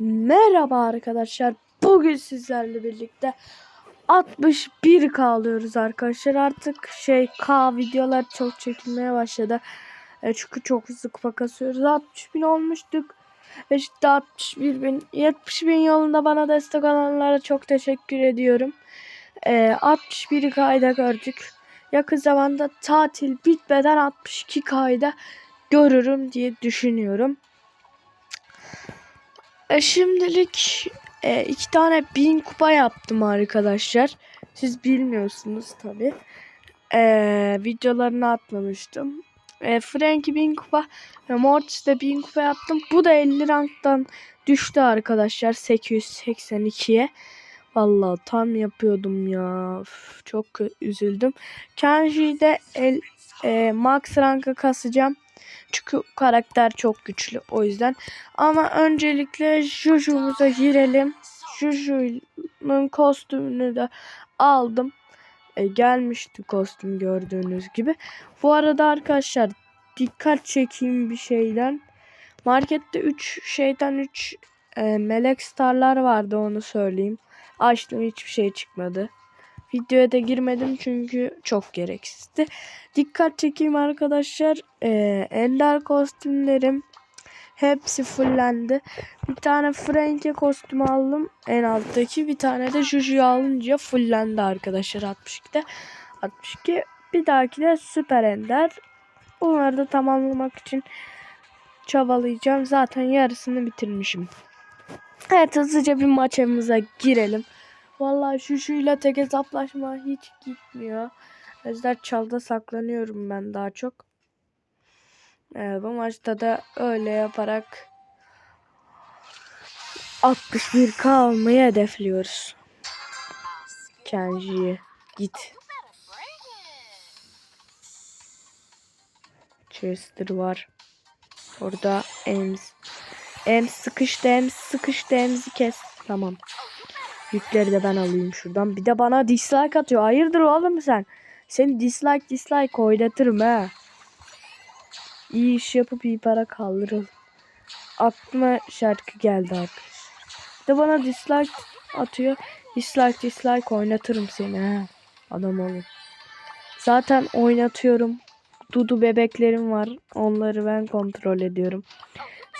Merhaba arkadaşlar. Bugün sizlerle birlikte 61 kalıyoruz arkadaşlar. Artık şey K videolar çok çekilmeye başladı. E, çünkü çok hızlı kupa kasıyoruz. 60 bin olmuştuk. Ve işte 61 bin. 70 bin yolunda bana destek olanlara çok teşekkür ediyorum. E, 61 kayda gördük. Yakın zamanda tatil bitmeden 62 kayda görürüm diye düşünüyorum. E, şimdilik e, iki tane bin kupa yaptım arkadaşlar. Siz bilmiyorsunuz tabi. E, videolarını atmamıştım. E, Frankie bin kupa ve Mortis'te bin kupa yaptım. Bu da 50 ranktan düştü arkadaşlar 882'ye. Vallahi tam yapıyordum ya. Üf, çok üzüldüm. Kenji'yi de el, e, max ranka kasacağım. Çünkü karakter çok güçlü o yüzden. Ama öncelikle Juju'muza girelim. Juju'nun kostümünü de aldım. E, gelmişti kostüm gördüğünüz gibi. Bu arada arkadaşlar dikkat çekeyim bir şeyden. Markette 3 şeyden 3 e, melek starlar vardı onu söyleyeyim. Açtım hiçbir şey çıkmadı. Videoya da girmedim çünkü çok gereksizdi. Dikkat çekeyim arkadaşlar. Ee, ender kostümlerim hepsi fullendi. Bir tane Frankie kostümü aldım en alttaki. Bir tane de Juju'yu alınca fullendi arkadaşlar 62'de. 62. Bir dahaki de süper ender. Onları da tamamlamak için çabalayacağım. Zaten yarısını bitirmişim. Evet hızlıca bir maçımıza girelim. Vallahi şu şuyla tek hesaplaşma hiç gitmiyor. Ejder çalda saklanıyorum ben daha çok. Evet, bu maçta da öyle yaparak 61k almayı hedefliyoruz. Kenji'ye git. Chester var. Orada Ems. Ems sıkıştı, Ems sıkıştı, Ems'i kes. Tamam. Yükleri de ben alayım şuradan. Bir de bana dislike atıyor. Hayırdır oğlum sen? Seni dislike dislike oynatırım ha. İyi iş yapıp iyi para kaldırır. Aklıma şarkı geldi arkadaşlar. Bir de bana dislike atıyor. Dislike dislike oynatırım seni ha. Adam olun. Zaten oynatıyorum. Dudu bebeklerim var. Onları ben kontrol ediyorum.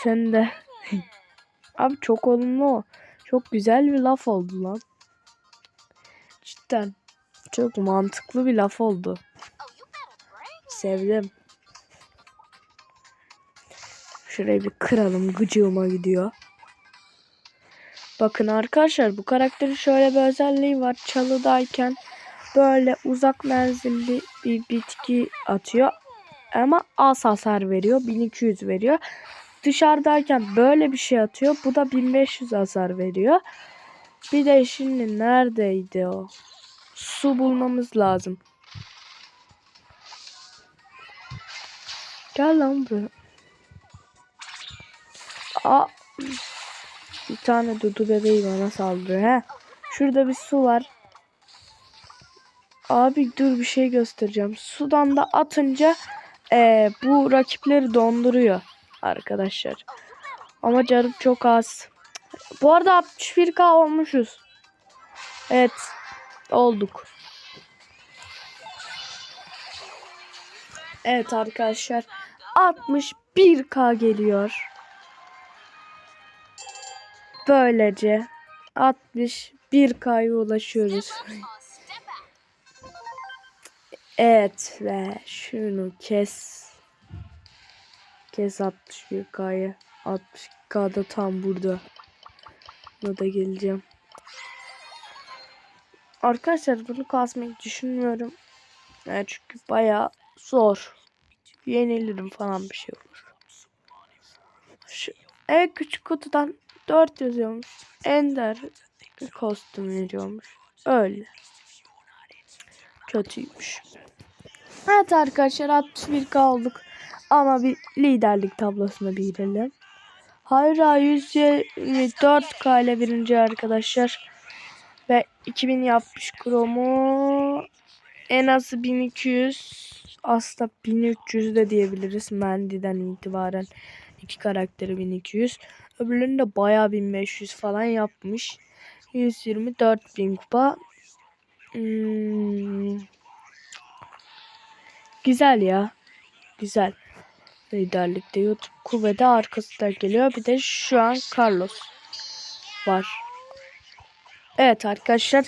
Sen de. Abi çok olumlu o. Çok güzel bir laf oldu lan. Cidden. Çok mantıklı bir laf oldu. Sevdim. Şurayı bir kıralım. Gıcığıma gidiyor. Bakın arkadaşlar bu karakterin şöyle bir özelliği var. Çalıdayken böyle uzak menzilli bir bitki atıyor. Ama az hasar veriyor. 1200 veriyor. Dışarıdayken böyle bir şey atıyor. Bu da 1500 hasar veriyor. Bir de şimdi neredeydi o? Su bulmamız lazım. Gel lan buraya. Aa, bir tane dudu bebeği bana saldırıyor. He. Şurada bir su var. Abi dur bir şey göstereceğim. Sudan da atınca e, bu rakipleri donduruyor arkadaşlar. Ama canım çok az. Bu arada 61k olmuşuz. Evet. Olduk. Evet arkadaşlar. 61k geliyor. Böylece 61k'ya ulaşıyoruz. Evet ve şunu kes. Kes 61k'ya. 62k'da tam burada. Buna da geleceğim. Arkadaşlar bunu kasmayı düşünmüyorum. Yani çünkü baya zor. Yenilirim falan bir şey olur. Şu en küçük kutudan 4 yazıyormuş. Ender kostüm veriyormuş. Öyle. Kötüymüş. Evet arkadaşlar 61k olduk. Ama bir liderlik tablosuna bir. Hayra 124k ile birinci arkadaşlar. Ve 2000 yapmış kromu. En azı 1200. Aslında 1300 de diyebiliriz. Mendy'den itibaren iki karakteri 1200. Öbürlerinde bayağı 1500 falan yapmış. 124 bin kupa. Hmm. Güzel ya. Güzel. Liderlikte YouTube kuvveti arkasında geliyor. Bir de şu an Carlos var. Evet arkadaşlar.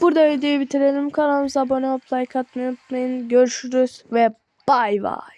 Burada videoyu bitirelim. Kanalımıza abone olup like atmayı unutmayın. Görüşürüz ve bay bay.